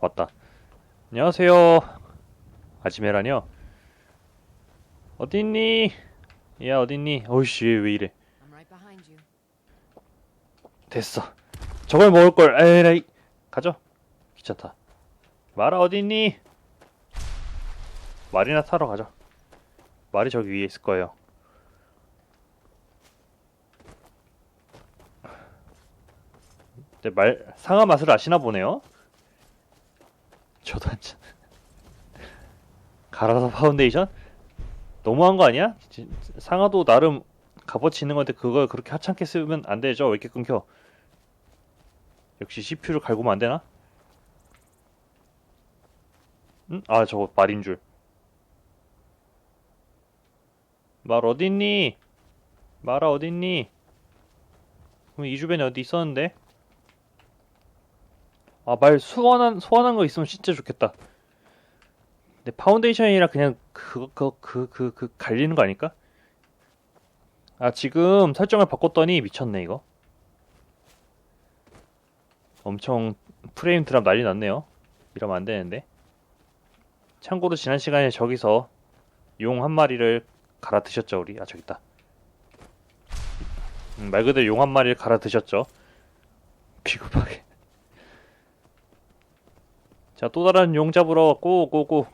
왔다. 안녕하세요. 아지메라뇨. 어딨니? 야 어딨니? 어이씨 왜 이래? 됐어. 저걸 먹을 걸. 에라이. 가죠. 귀찮다. 마라 어딨니? 말이나 타러 가죠. 말이 저기 위에 있을 거예요. 말 상하 맛을 아시나 보네요. 저도 한 잔. 갈아서 파운데이션? 너무한 거 아니야? 진- 상하도 나름 값어치 있는 건데 그걸 그렇게 하찮게 쓰면 안 되죠. 왜 이렇게 끊겨? 역시 CPU를 갈구면 안 되나? 응? 아 저거 말인 줄. 말 어딨니? 말아 어딨니? 그럼 이 주변에 어디 있었는데? 아 말 소환한 소환한 거 있으면 진짜 좋겠다. 근데 파운데이션이라 그냥 그거 그거 그그 그 갈리는 거 아닐까? 아 지금 설정을 바꿨더니 미쳤네 이거. 엄청 프레임 드랍 난리 났네요. 이러면 안 되는데. 참고로 지난 시간에 저기서 용 한 마리를 갈아 드셨죠 우리? 아 저기 있다. 음, 말 그대로 용 한 마리를 갈아 드셨죠. 비겁하게. 자 또 다른 용 잡으러 고고고.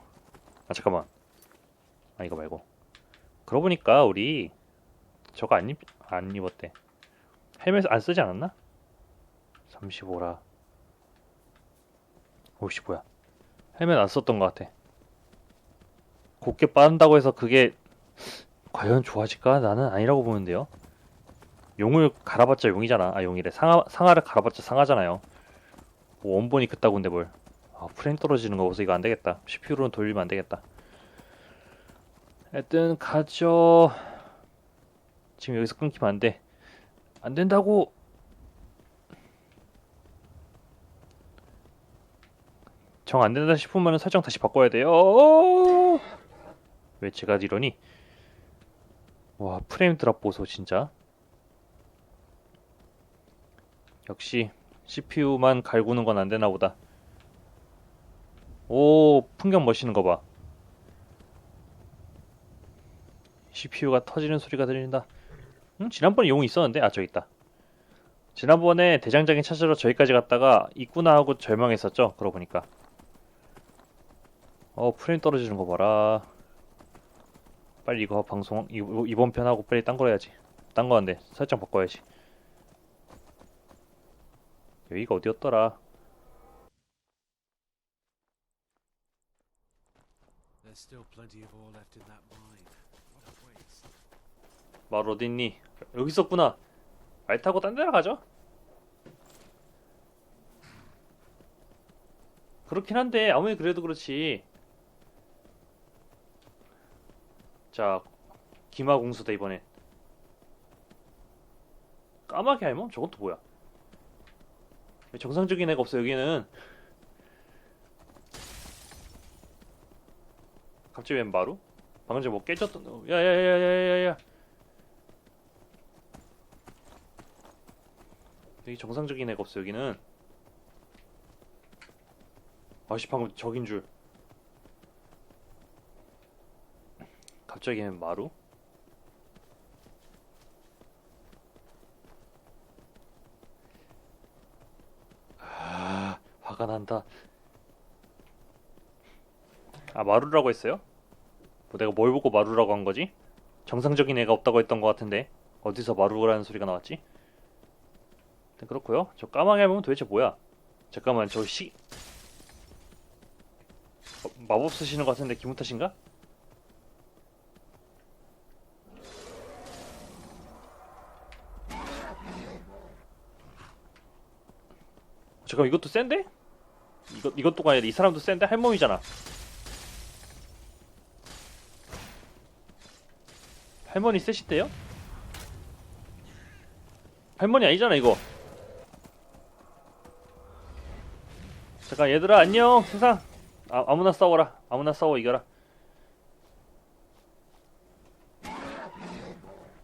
아 잠깐만. 아 이거 말고. 그러고 보니까 우리 저거 안, 입, 안 입었대. 헬멧 안 쓰지 않았나? 35라. 오씨 뭐야. 헬멧 안 썼던 것 같아. 곱게 빠른다고 해서 그게 과연 좋아질까? 나는 아니라고 보는데요. 용을 갈아봤자 용이잖아. 아 용이래. 상하, 상하를 갈아봤자 상하잖아요. 뭐 원본이 그따군데 뭘. 아, 프레임 떨어지는 거 보소 이거 안 되겠다. CPU로는 돌리면 안 되겠다. 하여튼 가죠. 지금 여기서 끊기면 안 돼. 안 된다고. 정 안 된다 싶으면 설정 다시 바꿔야 돼요. 어! 왜 제가 이러니? 와 프레임 드랍 보소 진짜. 역시 CPU만 갈구는 건 안 되나 보다. 오 풍경 멋있는 거 봐. CPU가 터지는 소리가 들린다. 음, 지난번에 용 있었는데 아 저기 있다. 지난번에 대장장이 찾으러 저기까지 갔다가 있구나 하고 절망했었죠. 그러고 보니까. 어 프레임 떨어지는 거 봐라. 빨리 이거 방송 이- 이번 편 하고 빨리 딴거 해야지. 딴거 한데 설정 바꿔야지. 여기가 어디였더라? 말 어딨니? 여기 있었구나. 말 타고 딴 데로 가죠. 그렇긴 한데 아무리 그래도 그렇지. 자, 기마 공수다 이번엔. 까마귀 할멈? 또 뭐야? 왜 정상적인 애가 없어 여기는. 갑자기 웬 마루? 방금 전에 뭐 깨졌던 야야야야야야야 여기 정상적인 애가 없어 여기는 아씨 방금 적인 줄 갑자기 웬 마루? 아 화가 난다 아 마루라고 했어요? 뭐 내가 뭘 보고 마루라고 한 거지? 정상적인 애가 없다고 했던 것 같은데 어디서 마루라는 소리가 나왔지? 일단 그렇고요. 저 까마귀 해보면 도대체 뭐야? 잠깐만 저 시... 어, 마법 쓰시는 것 같은데 기분 탓인가? 잠깐 이것도 센데? 이것 이것도가 아니라 이 사람도 센데 할머니잖아. 할머니 셋인데요? 할머니 아니잖아 이거. 잠깐 얘들아 안녕 세상. 아, 아무나 싸워라. 아무나 싸워 이겨라.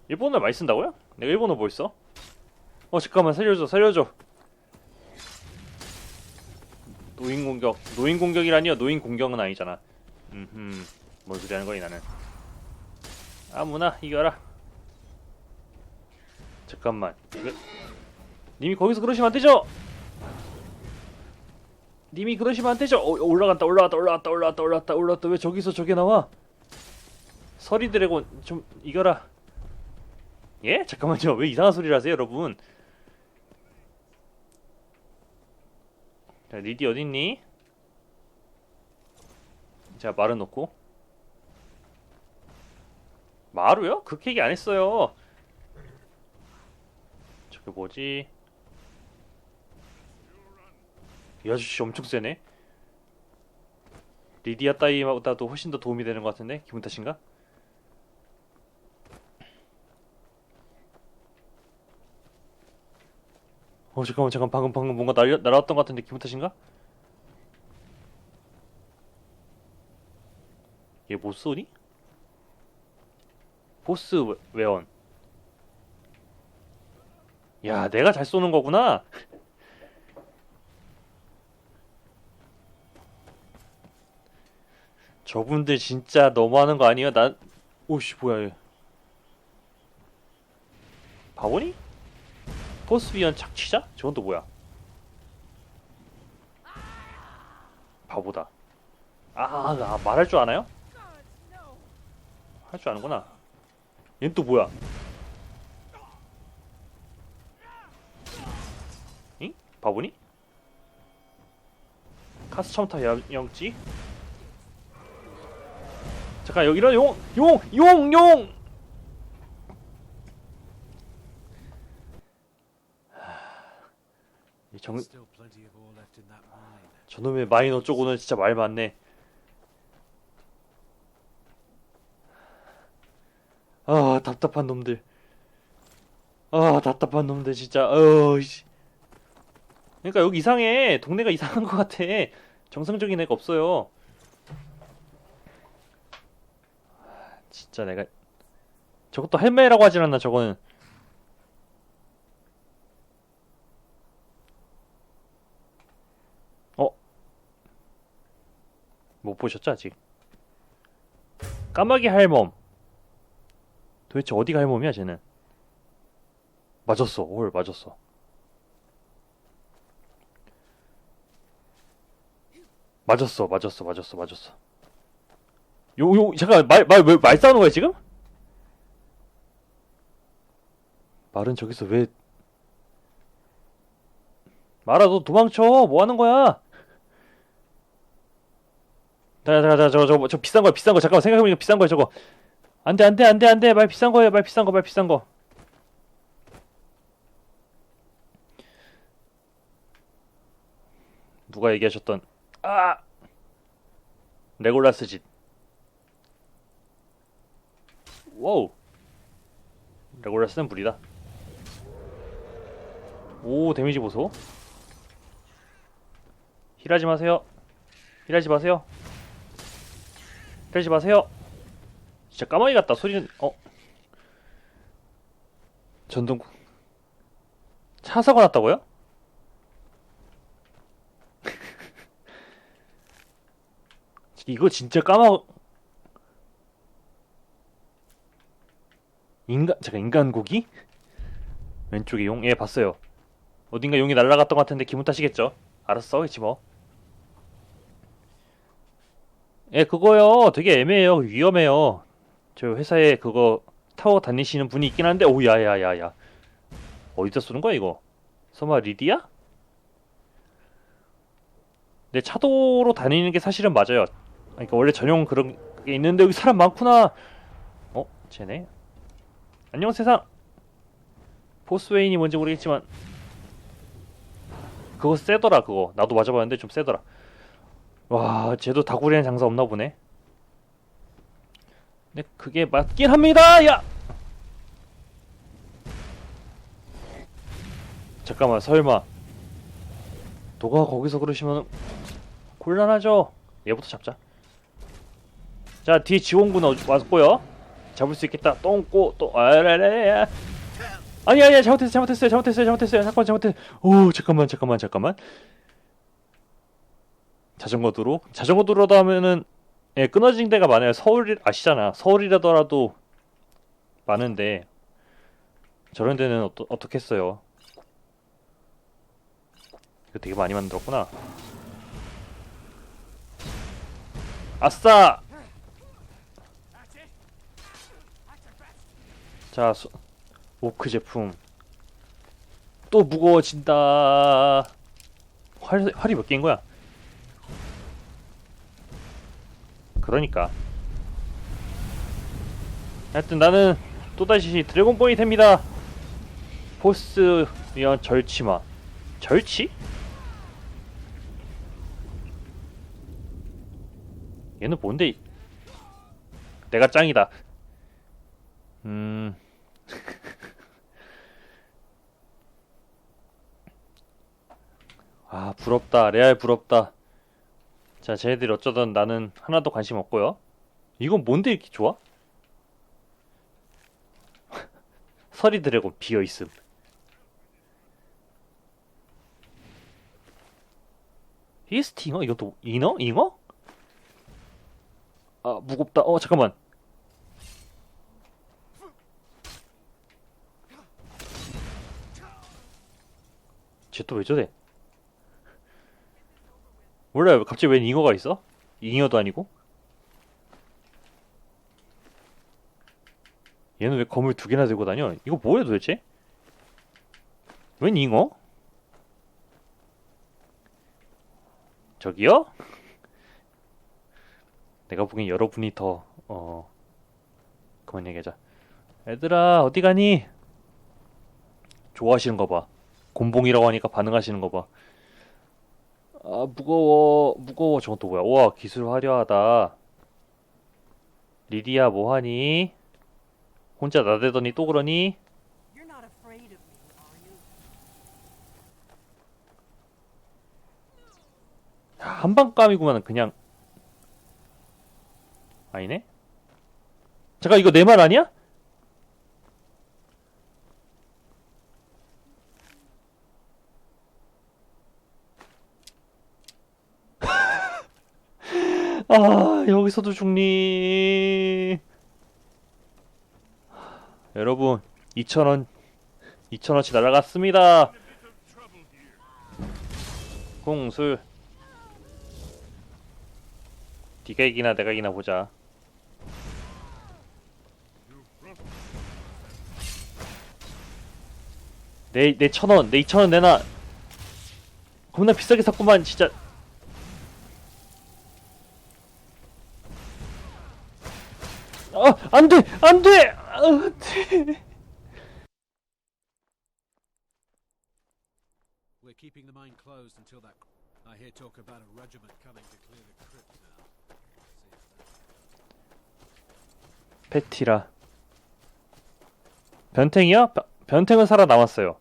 일본어 많이 쓴다고요? 내가 일본어 뭐 있어? 어 잠깐만 살려줘 살려줘. 노인 공격 노인 공격이라니요? 노인 공격은 아니잖아. 음흠 뭔 소리 하는 거니 나는 아무나 이겨라. 잠깐만. 이거 님이 거기서 그러시면 안 되죠? 님이 그러시면 안 되죠? 어, 올라갔다 올라갔다 올라갔다 올라갔다 올라갔다 올라갔다. 왜 저기서 저게 나와? 서리 드래곤 좀 이겨라. 예? 잠깐만요. 왜 이상한 소리를 하세요 여러분? 자 리디 어딨니? 자 마루 놓고 마루요? 그 얘기 안 했어요 저게 뭐지? 이 아저씨 엄청 세네 리디아 따위보다도 훨씬 더 도움이 되는 것 같은데 기분 탓인가? 어 잠깐만 잠깐 방금 방금 뭔가 날려, 날아왔던 것 같은데 기분 탓인가? 얘 못 쏘니? 보스 웨- 웨원 야 내가 잘 쏘는 거구나 저분들 진짜 너무하는 거 아니에요? 난 오씨 뭐야 얘 바보니? 포스 위원 착취자? 저건 또 뭐야? 바보다. 아, 아 말할 줄 아나요? 할 줄 아는구나. 얘는 또 뭐야? 응? 바보니? 카스 첨타 영- 영지? 잠깐 여기 이런 용! 용! 용! 용! 이 정. 저놈의 마이너 쪽으로는 진짜 말 많네. 아 답답한 놈들. 아 답답한 놈들 진짜. 어이씨. 그러니까 여기 이상해. 동네가 이상한 것 같아. 정상적인 애가 없어요. 아, 진짜 내가 저것도 할매라고 하질 않나 저거는. 못 보셨죠 아직? 까마귀 할멈. 도대체 어디가 할멈이야 쟤는? 맞았어. 헐 맞았어. 맞았어, 맞았어, 맞았어, 맞았어. 요, 요, 잠깐, 말, 말, 왜, 말 싸우는 거야, 지금? 말은 저기서 왜. 말아, 너 도망쳐. 뭐 하는 거야? 자, 자, 자, 저, 저, 저 비싼 거야, 비싼 거. 잠깐만, 생각해보니까 비싼 거야, 저거. 안 돼, 안 돼, 안 돼, 안 돼. 말 비싼 거예요, 말 비싼 거, 말 비싼 거. 누가 얘기하셨던, 아! 레골라스 짓. 와우. 레골라스는 물이다. 오, 데미지 보소. 힐하지 마세요. 힐하지 마세요. 힐하지 마세요. 진짜 까마귀 같다. 소리는 어. 전동 차 사고 났다고요? 이거 진짜 까마 인간 잠깐 인간 고기? 왼쪽에 용? 예 봤어요. 어딘가 용이 날아갔던 것 같은데 기분 탓이겠죠? 알았어 싸우겠지 뭐. 예, 그거요. 되게 애매해요. 위험해요. 저 회사에 그거 타고 다니시는 분이 있긴 한데, 오, 야, 야, 야, 야. 어디다 쏘는 거야, 이거? 설마 리디야? 네, 차도로 다니는 게 사실은 맞아요. 그러니까 원래 전용 그런 게 있는데 여기 사람 많구나. 어, 쟤네. 안녕 세상. 보스웨인이 뭔지 모르겠지만 그거 세더라 그거. 나도 맞아봤는데 좀 세더라. 와, 쟤도 다구리는 장사 없나 보네. 근데 그게 맞긴 합니다. 야. 잠깐만, 설마 너가 거기서 그러시면 곤란하죠. 얘부터 잡자. 자, 뒤에 지원군 어- 왔고요. 잡을 수 있겠다. 똥꼬 또 아라라야. 아니 아니야 잘못했어 잘못했어요 잘못했어요 잘못했어요 잠깐 잘못했. 오 잠깐만 잠깐만 잠깐만. 자전거 도로? 자전거 도로도 하면은 예, 끊어진 데가 많아요. 서울 아시잖아. 서울이라더라도 많은데 저런 데는 어떠, 어떻겠어요? 이거 되게 많이 만들었구나. 아싸! 자, 소- 오크 제품. 또 무거워진다. 활, 활이 몇 개인 거야? 그러니까. 하여튼 나는 또다시 드래곤볼이 됩니다. 보스 위한 절치마. 절치? 얘는 뭔데? 내가 짱이다. 음. 아, 부럽다. 레알 부럽다. 자, 쟤네들이 어쩌던 나는 하나도 관심 없고요. 이건 뭔데 이렇게 좋아? 서리 드래곤 비어 있음. 이 스팅어? 이것도 잉어? 잉어? 아 무겁다. 어 잠깐만. 쟤 또 왜 저래? 몰라요. 갑자기 웬 잉어가 있어? 잉어도 아니고? 얘는 왜 검을 두 개나 들고 다녀? 이거 뭐야 도대체? 웬 잉어? 저기요? 내가 보기엔 여러분이 더, 어, 그만 얘기하자. 얘들아, 어디 가니? 좋아하시는 거 봐. 곤봉이라고 하니까 반응하시는 거 봐. 아, 무거워, 무거워. 저건 또 뭐야? 우와, 기술 화려하다. 리디야, 뭐하니? 혼자 나대더니 또 그러니? 한방감이구만 그냥 아니네? 잠깐 이거 내 말 아니야? 아 여기서도 죽니 여러분 2,000원 2,000원치 날아갔습니다 공술 네가 이기나 내가 이기나 보자. 내, 내 천원, 내 이천원 내놔. 겁나 비싸게 샀구만, 진짜. 아, 안 돼! 안 돼! 아, 안 돼! We're keeping the mine closed until that. I hear talk about a regiment coming to clear the crypt now. See if that- 패티라. 변탱이요? 변- 변탱은 살아남았어요.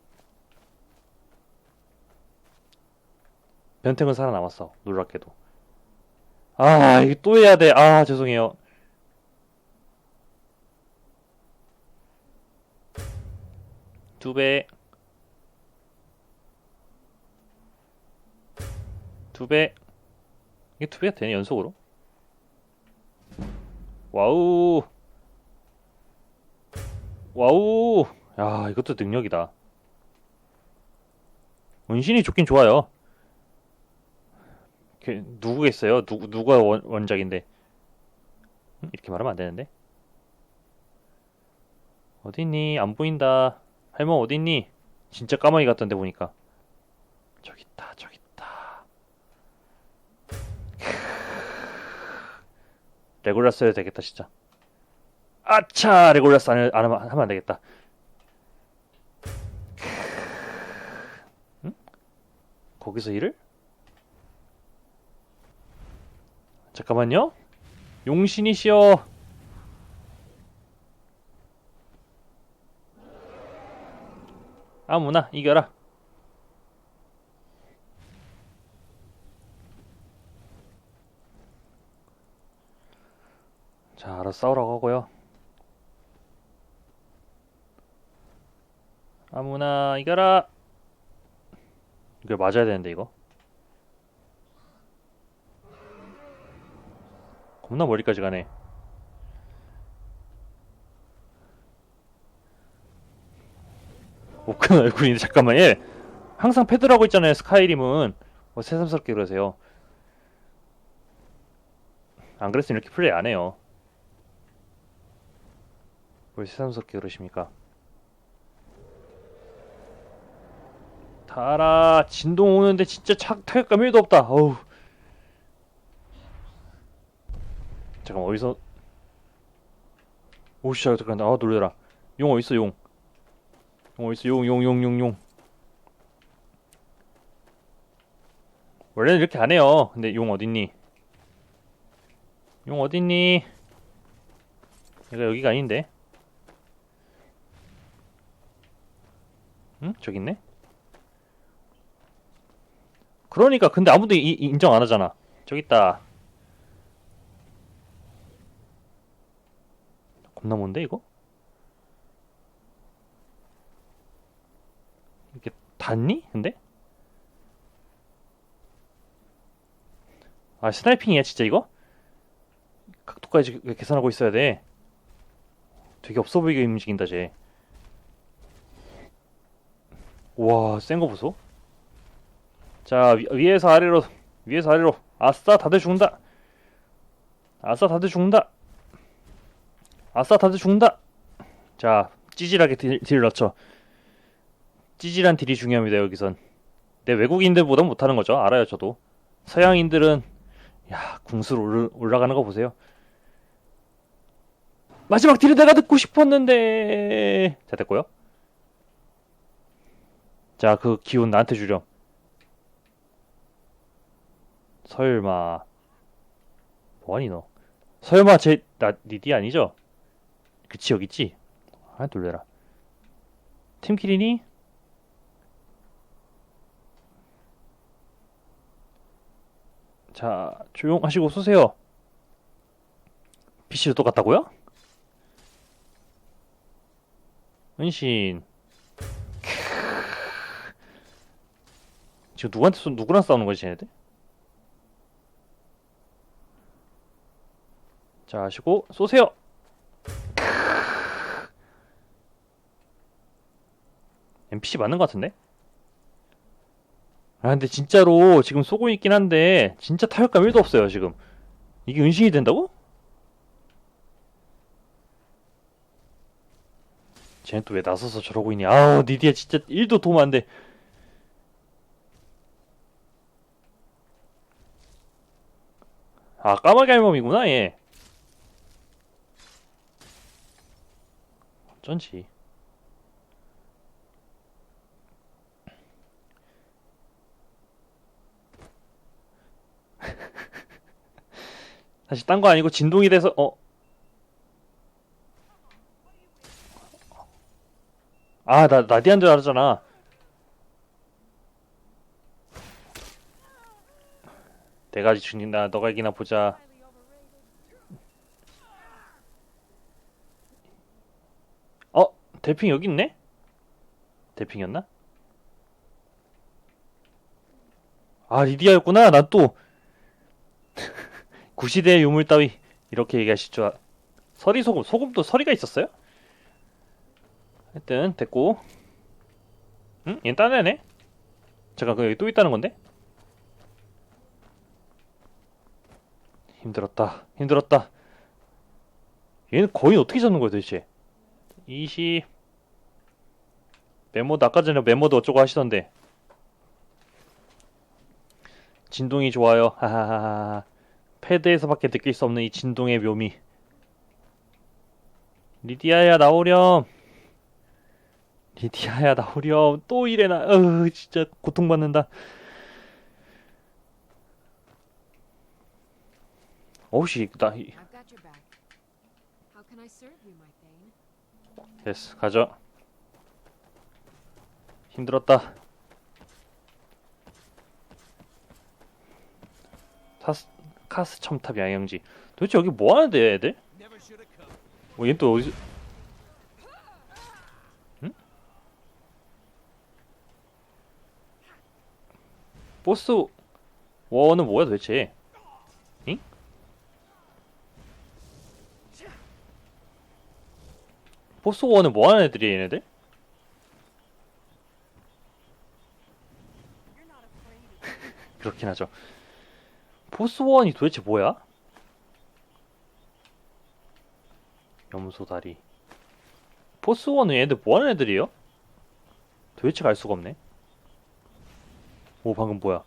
변탱은 살아남았어. 놀랍게도. 아, 이게 또 해야 돼. 아, 죄송해요. 두 배. 두 배. 이게 두 배가 되네, 연속으로. 와우. 와우. 야, 이것도 능력이다. 원신이 좋긴 좋아요. 그, 누구겠어요? 누구, 누가 원, 원작인데? 음, 이렇게 말하면 안 되는데? 어딨니? 안 보인다. 할머 어딨니? 진짜 까마귀 같던데 보니까. 저기 있다, 저기 있다. 레골라스 해도 되겠다, 진짜. 아차! 레골라스 안, 해- 안 하면, 하면 안 되겠다. 응? 거기서 일을? 잠깐만요. 용신이시여. 아무나 이겨라. 자, 알아서 싸우라고 하고요. 아무나 이겨라. 이거 맞아야 되는데 이거. 겁나 머리까지 가네. 못큰 얼굴인데 잠깐만 얘 항상 패드라고 있잖아요 스카이림은. 뭐 새삼스럽게 그러세요. 안 그랬으면 이렇게 플레이 안 해요. 왜 새삼스럽게 그러십니까? 달아 진동 오는데 진짜 착 타격감 1도 없다. 어우. 잠깐 어디서? 오씨 잠깐 아 놀래라. 용 어딨어 용 용 어딨어. 용 용 용 용 용. 원래는 이렇게 안 해요. 근데 용 어딨니? 용 어딨니? 얘가 여기가 아닌데? 응? 저기 있네? 그러니까 근데 아무도 이- 이- 인정 안 하잖아. 저기 있다. 겁나 뭔데 이거? 이게 닿니? 근데? 아 스나이핑이야 진짜 이거? 각도까지 왜 계산하고 있어야 돼? 되게 없어 보이게 움직인다 쟤. 우와 센 거 보소. 자 위, 위에서 아래로 위에서 아래로. 아싸 다들 죽는다. 아싸 다들 죽는다. 아싸 다들 죽는다. 자 찌질하게 딜, 딜 넣죠 찌질한 딜이 중요합니다 여기선. 내 외국인들보다 못하는 거죠. 알아요 저도. 서양인들은 야 올라, 올라가는 거 보세요. 마지막 딜을 내가 듣고 싶었는데. 자 됐고요. 자 그 기운 나한테 주렴. 설마. 뭐하니 너? 설마 쟤나 니디 아니죠? 그치 여기 있지? 아 놀래라 팀킬이니? 자 조용하시고 쏘세요 PC도 똑같다고요? 은신 지금 누구한테 쏘, 누구랑 싸우는 거지 쟤네들? 자 하시고 쏘세요 NPC 맞는 것 같은데? 아 근데 진짜로 지금 쏘고 있긴 한데 진짜 타격감 1도 없어요 지금. 이게 은신이 된다고? 쟤는 또 왜 나서서 저러고 있니 아우 니디야 진짜 1도 도움 안돼. 아 까마귀 할멈이구나 얘. 어쩐지 사실 딴 거 아니고 진동이 돼서 어. 아, 나 라디안 줄 알았잖아. 내가 죽는다. 너가 이기나 보자. 어, 대핑 여기 있네? 대핑이었나? 아, 리디아였구나. 난 또. 구시대의 유물 따위 이렇게 알... 서리 소금 소금도 서리가 있었어요? 하여튼 됐고. 응? 얘는 딴 애네? 잠깐 그 여기 또 있다는 건데? 힘들었다. 힘들었다. 얘는 거의 어떻게 잡는 거야 도대체? 20 메모도 아까 전에 메모도 어쩌고 하시던데. 진동이 좋아요. 하하하하 패드에서밖에 느낄 수 없는 이 진동의 묘미. 리디아야 나오렴. 리디아야 나오렴. 또 이래나. 어우 진짜 고통받는다. 어우씨 나 my Thane? 됐어 가져. 힘들었다. 타스 카스 첨탑 양양지 도대체 여기 뭐 하는 데야 애들? 뭐얘 또 어디서 응? 보스 워는 뭐야 도대체? 응? 보스 워는 뭐 하는 애들이야 얘네들? 그렇긴 하죠. 보스 원이 도대체 뭐야? 염소 다리. 보스 원은 얘들 뭐 하는 애들이에요? 도대체 알 수가 없네. 오 방금 뭐야?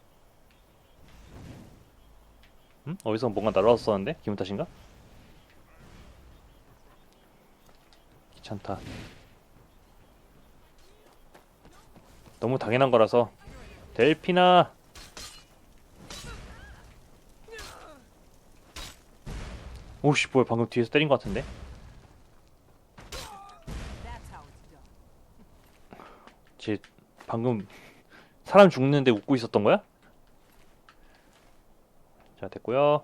응? 어디서 뭔가 날아왔었는데? 기분 탓인가? 귀찮다. 너무 당연한 거라서 델피나 오씨 뭐야 방금 뒤에서 때린 것 같은데. 쟤 방금 사람 죽는데 웃고 있었던 거야? 자 됐고요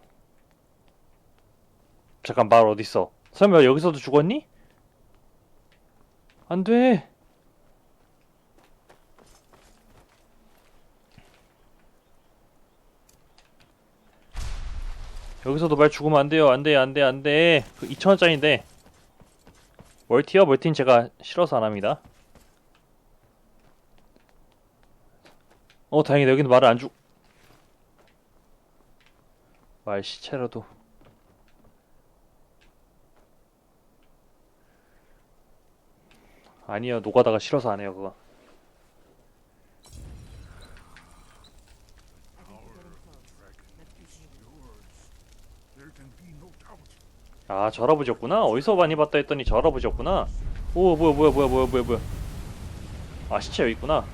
잠깐 말 어딨어 설마 여기서도 죽었니? 안돼 여기서도 말 죽으면 안 돼요. 안 돼 안 돼 안 돼. 그 2천원짜리인데. 멀티요? 멀티는 제가 싫어서 안 합니다. 어 다행이다. 여기는 말을 안 죽... 말 시체라도. 아니요. 노가다가 싫어서 안 해요 그거 아저 할아버지였구나? 어디서 많이 봤다 했더니 저 할아버지였구나? 오 뭐야 뭐야 뭐야 뭐야 뭐야 뭐야. 아 시체 여기 있구나